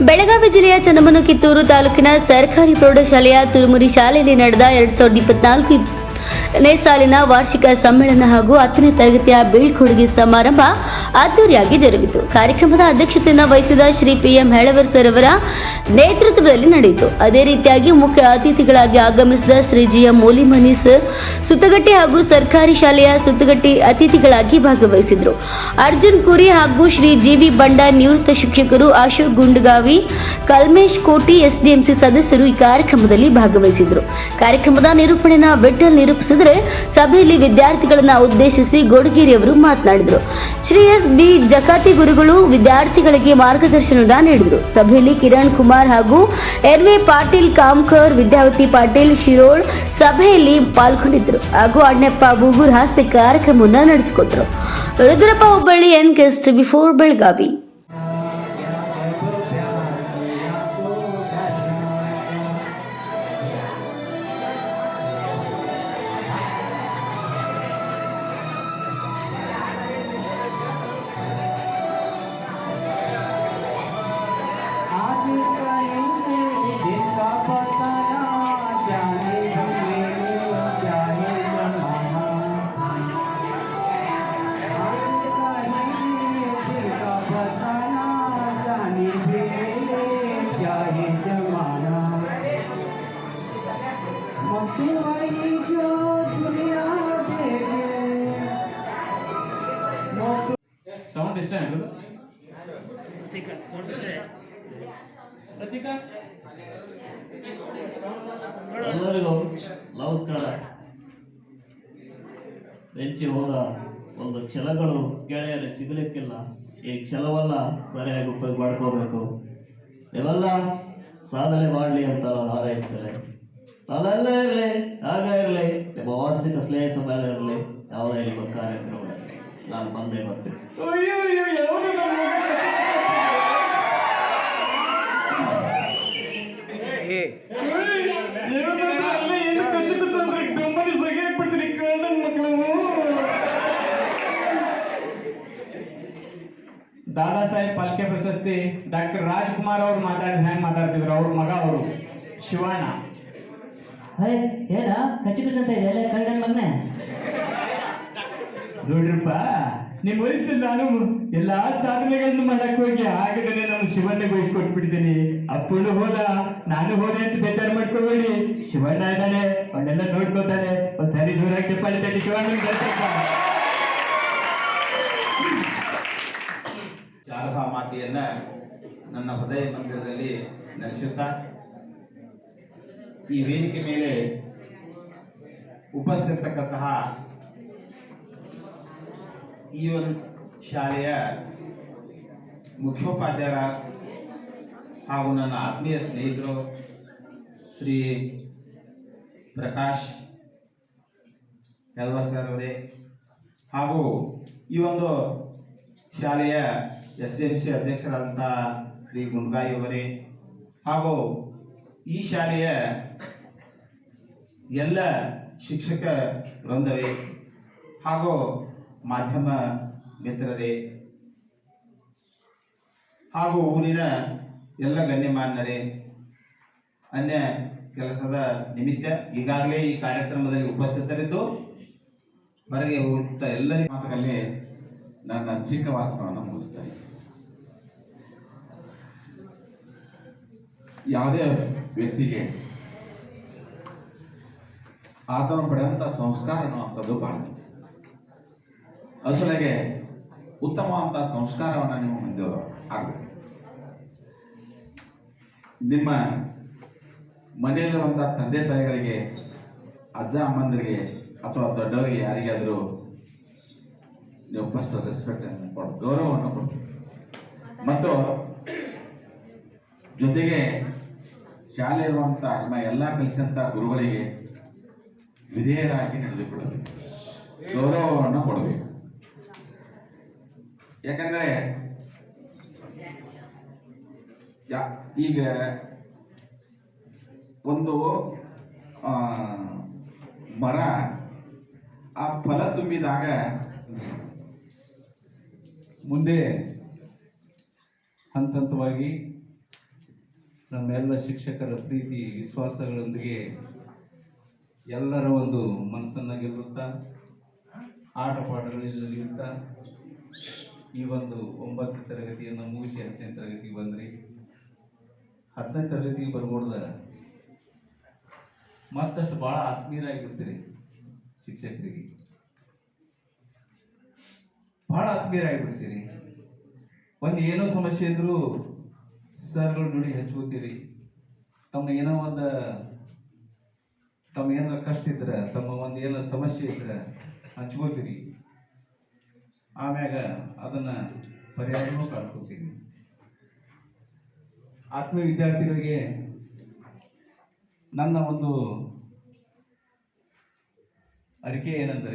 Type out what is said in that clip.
ಬೆಳಗಾವಿ ಜಿಲ್ಲೆಯ ಚನ್ನಮನು ಕಿತ್ತೂರು ತಾಲೂಕಿನ ಸರ್ಕಾರಿ ಪ್ರೌಢಶಾಲೆಯ ತುರುಮುರಿ ಶಾಲೆಯಲ್ಲಿ ನಡೆದ ಎರಡ್ ಸಾವಿರದ ಇಪ್ಪತ್ನಾಲ್ಕು ನೇ ಸಾಲಿನ ವಾರ್ಷಿಕ ಸಮ್ಮೇಳನ ಹಾಗೂ ಹತ್ತನೇ ತರಗತಿಯ ಬೀಳ್ಕೊಡುಗೆ ಸಮಾರಂಭ ಅದ್ದೂರಿಯಾಗಿ ಜರುಗಿತು. ಕಾರ್ಯಕ್ರಮದ ಅಧ್ಯಕ್ಷತೆಯನ್ನು ವಹಿಸಿದ Shri P M Helavar sir ಅವರ ನೇತೃತ್ವದಲ್ಲಿ ನಡೆಯಿತು. ಅದೇ ರೀತಿಯಾಗಿ ಮುಖ್ಯ ಅತಿಥಿಗಳಾಗಿ ಆಗಮಿಸಿದ ಶ್ರೀ ಜಿ ಎಂ ಮೂಲಿಮನಿ ಸುತ್ತಗಟ್ಟಿ ಹಾಗೂ ಸರ್ಕಾರಿ ಶಾಲೆಯ ಸುತ್ತಗಟ್ಟಿ ಅತಿಥಿಗಳಾಗಿ ಭಾಗವಹಿಸಿದ್ರು. ಅರ್ಜುನ್ ಕುರಿ ಹಾಗೂ ಶ್ರೀ ಜಿ ವಿ ಬಂಡ ನಿವೃತ್ತ ಶಿಕ್ಷಕರು ಅಶೋಕ್ ಗುಂಡಗಾವಿ, ಕಲ್ಮೇಶ್ ಕೋಟಿ ಎಸ್ಡಿಎಂಸಿ ಸದಸ್ಯರು ಈ ಕಾರ್ಯಕ್ರಮದಲ್ಲಿ ಭಾಗವಹಿಸಿದ್ರು. ಕಾರ್ಯಕ್ರಮದ ನಿರೂಪಣೆನ ವಿಠಲ್ ನಿರೂಪಿಸಿದರೆ ಸಭೆಯಲ್ಲಿ ವಿದ್ಯಾರ್ಥಿಗಳನ್ನ ಉದ್ದೇಶಿಸಿ ಗೋಡಗಿರಿ ಅವರು ಮಾತನಾಡಿದರು. ಶ್ರೀ ಎಸ್ ಬಿ ಜಕಾತಿ ಗುರುಗಳು ವಿದ್ಯಾರ್ಥಿಗಳಿಗೆ ಮಾರ್ಗದರ್ಶನ ನೀಡಿದರು. ಸಭೆಯಲ್ಲಿ ಕಿರಣ್ ಕುಮಾರ್ ಹಾಗೂ ಎನ್ ವಿ ಪಾಟೀಲ್ ಕಾಮ್ಕರ್, ವಿದ್ಯಾವತಿ ಪಾಟೀಲ್, ಶಿರೋಳ್ ಸಭೆಯಲ್ಲಿ ಪಾಲ್ಗೊಂಡಿದ್ದರು. ಹಾಗೂ ಅಣ್ಣಪ್ಪ ಬೂಗೂರ್ ಹಾಸ್ಯ ಕಾರ್ಯಕ್ರಮವನ್ನು ನಡೆಸಿಕೊಟ್ರು Rudrappa Hubballi N guest before Belagavi. ಸೌಂಡ್ ಇಷ್ಟ ಎಲ್ಲರಿಗೂ ನಮಸ್ಕಾರ. ಬೆಂಚಿ ಹೋದ ಒಂದು ಛಲಗಳು ಗೆಳೆಯರೆ ಸಿಗಲಿಕ್ಕಿಲ್ಲ. ಈ ಛಲವನ್ನ ಸರಿಯಾಗಿ ಉಪಯೋಗ ಮಾಡ್ಕೋಬೇಕು. ಇವೆಲ್ಲ ಸಾಧನೆ ಮಾಡಲಿ ಅಂತ ನಾನು ಹಾರೈಸ್ತೇನೆ. ತಲೆಲ್ಲ ಇರಲಿ ಆಗ ಇರಲಿ ನಿಮ್ಮ ವಾರ್ಷಿಕ ಸ್ನೇಹ ಸಮ್ಮೇಳನ ಇರಲಿ ಯಾವುದೇ ನಿಮ್ಮ ಕಾರ್ಯಕ್ರಮ ನಾನು ಬಂದೇ ಬರ್ತೀನಿ ಅಯ್ಯೋ ಅಯ್ಯೋ ಯಾವುದು ದಾದಾ ಸಾಹೇಬ್ ಪಾಲ್ಕೆ ಪ್ರಶಸ್ತಿ ಡಾಕ್ಟರ್ ರಾಜ್ಕುಮಾರ್ ಅವ್ರು ಮಾತಾಡಿದ ಹೆಂಗ್ ಮಾತಾಡ್ತಿದ್ರು? ಅವ್ರ ಮಗ ಅವರು. ಶಿವಣ್ಣ. ಹೇ ಏನ? ಕಚ್ಚಿ ಕಚ್ಚಿ ಅಂತ ಇದೆ. ಎಲ್ಲ ಕಲ್ಗನ್ ಮಗ್ನೆ? ನೋಡ್ರಪ್ಪ ನಿಮ್ಮ ವಯಸ್ಸಲ್ಲಿ ನಾನು ಎಲ್ಲಾ ಸಾಧನೆಗಳನ್ನು ಮಾಡಕ್ ಹೋಗಿ ಆಗದನೆ ನಮ್ಮ ಶಿವಣ್ಣ ಕೊಟ್ಬಿಡ್ತೀನಿ. ಅಪ್ಪನು ಹೋದ ನಾನು ಹೋದೆ ಅಂತ ಬೇಜಾರು ಮಾಡ್ಕೋಬೇಡಿ. ಶಿವಣ್ಣ ಇದ್ದಾನೆ ಅವನ್ನೆಲ್ಲ ನೋಡ್ಕೋತಾನೆ. ಒಂದ್ಸರಿ ಜೋರಾಗಿ ಚಪ್ಪಾಳಿ ಶಿವಣ್ಣ ಮಾತೆಯನ್ನ ನನ್ನ ಹೃದಯ ಮಂದಿರದಲ್ಲಿ ನಡೆಸುತ್ತಾ ಈ ವೇದಿಕೆ ಮೇಲೆ ಉಪಸ್ಥಿತಕ್ಕಂತಹ ಈ ಒಂದು ಶಾಲೆಯ ಮುಖ್ಯೋಪಾಧ್ಯಾಯರ ಹಾಗೂ ನನ್ನ ಆತ್ಮೀಯ ಸ್ನೇಹಿತರು ಶ್ರೀ ಪ್ರಕಾಶ್ ಸರ್ ಅವರೇ ಹಾಗೂ ಈ ಒಂದು ಶಾಲೆಯ ಎಸ್ ಎಂ ಸಿ ಅಧ್ಯಕ್ಷರಾದಂಥ ಶ್ರೀ ಗುಂಡ್ಗಾಯಿ ಹಾಗೂ ಈ ಶಾಲೆಯ ಎಲ್ಲ ಶಿಕ್ಷಕ ವೃಂದವೇ ಹಾಗೂ ಮಾಧ್ಯಮ ಮಿತ್ರರೇ ಹಾಗೂ ಊರಿನ ಎಲ್ಲ ಗಣ್ಯಮಾನ್ಯರೇ, ಅನ್ಯ ಕೆಲಸದ ನಿಮಿತ್ತ ಈಗಾಗಲೇ ಈ ಕಾರ್ಯಕ್ರಮದಲ್ಲಿ ಉಪಸ್ಥಿತರಿದ್ದು ಹೊರಗೆ ಹೋಗುತ್ತಾ ಎಲ್ಲರಿಗೂ ಮಾತುಗಳಲ್ಲಿ ನನ್ನ ಚಿಕ್ಕ ವಾಸನವನ್ನು ಮುಗಿಸ್ತಾ ಇದ್ದೀನಿ ಯಾವುದೇ ವ್ಯಕ್ತಿಗೆ ಆತನು ಪಡೆದಂಥ ಸಂಸ್ಕಾರ ಅನ್ನುವಂಥದ್ದು ಮುಖ್ಯ. ಅಸಲಿಗೆ ಉತ್ತಮವಾದಂಥ ಸಂಸ್ಕಾರವನ್ನು ನೀವು ಹೊಂದಿರೋ ಆಗಬೇಕು ನಿಮ್ಮ ಮನೆಯಲ್ಲಿರುವಂಥ ತಂದೆ ತಾಯಿಗಳಿಗೆ, ಅಜ್ಜ ಅಮ್ಮಂದರಿಗೆ ಅಥವಾ ದೊಡ್ಡವರಿಗೆ ಯಾರಿಗಾದರೂ ನೀವು ಫಸ್ಟ್ ರೆಸ್ಪೆಕ್ಟ್ ಅನ್ನು ಗೌರವವನ್ನು ಕೊಡ್ತೀವಿ ಮತ್ತು ಜೊತೆಗೆ ಶಾಲೆ ಇರುವಂಥ ನಿಮ್ಮ ಎಲ್ಲ ಕಲಿಸಂಥ ಗುರುಗಳಿಗೆ ವಿಧೇಯರಾಗಿ ನಡೆದುಕೊಳ್ಳಬೇಕು ಗೌರವವನ್ನು ಕೊಡಬೇಕು. ಯಾಕಂದರೆ ಈಗ ಒಂದು ಮರ ಆ ಫಲ ತುಂಬಿದಾಗ ಮುಂದೆ ಹಂತ ಹಂತವಾಗಿ ನಮ್ಮೆಲ್ಲ ಶಿಕ್ಷಕರ ಪ್ರೀತಿ, ವಿಶ್ವಾಸಗಳೊಂದಿಗೆ ಎಲ್ಲರ ಒಂದು ಮನಸ್ಸನ್ನು ಗೆಲ್ಲುತ್ತಾ, ಆಟ ಪಾಠಗಳಲ್ಲಿ ಈ ಒಂದು ಒಂಬತ್ತನೇ ತರಗತಿಯನ್ನು ಮುಗಿಸಿ ಹತ್ತನೇ ತರಗತಿಗೆ ಬಂದ್ರಿ. ಹತ್ತನೇ ತರಗತಿಗೆ ಬರ್ಬೋದ? ಮತ್ತಷ್ಟು ಭಾಳ ಆತ್ಮೀಯರಾಗಿರ್ತೀರಿ ಶಿಕ್ಷಕರಿಗೆ. ಭಾಳ ಆತ್ಮೀಯರಾಗಿಬಿಡ್ತೀರಿ ಒಂದು ಏನೋ ಸಮಸ್ಯೆ ಇದ್ರೂ ಸರ್ಗಳು ನೋಡಿ ಹಚ್ಕೋತೀರಿ. ತಮ್ಮ ಏನೋ ಒಂದು ತಮ್ಮ ಏನೋ ಕಷ್ಟ ಇದ್ರೆ, ತಮ್ಮ ಒಂದು ಏನೋ ಸಮಸ್ಯೆ ಇದ್ರೆ ಹಂಚ್ಕೋತೀರಿ. ಆಮ್ಯಾಗ ಅದನ್ನ ಪರಿಹಾರನೂ ಕಾಡ್ಕೋತೀರಿ ಆತ್ಮೀಯ ವಿದ್ಯಾರ್ಥಿಗಳಿಗೆ ನನ್ನ ಒಂದು ಅರಿಕೆ ಏನೆಂದರೆ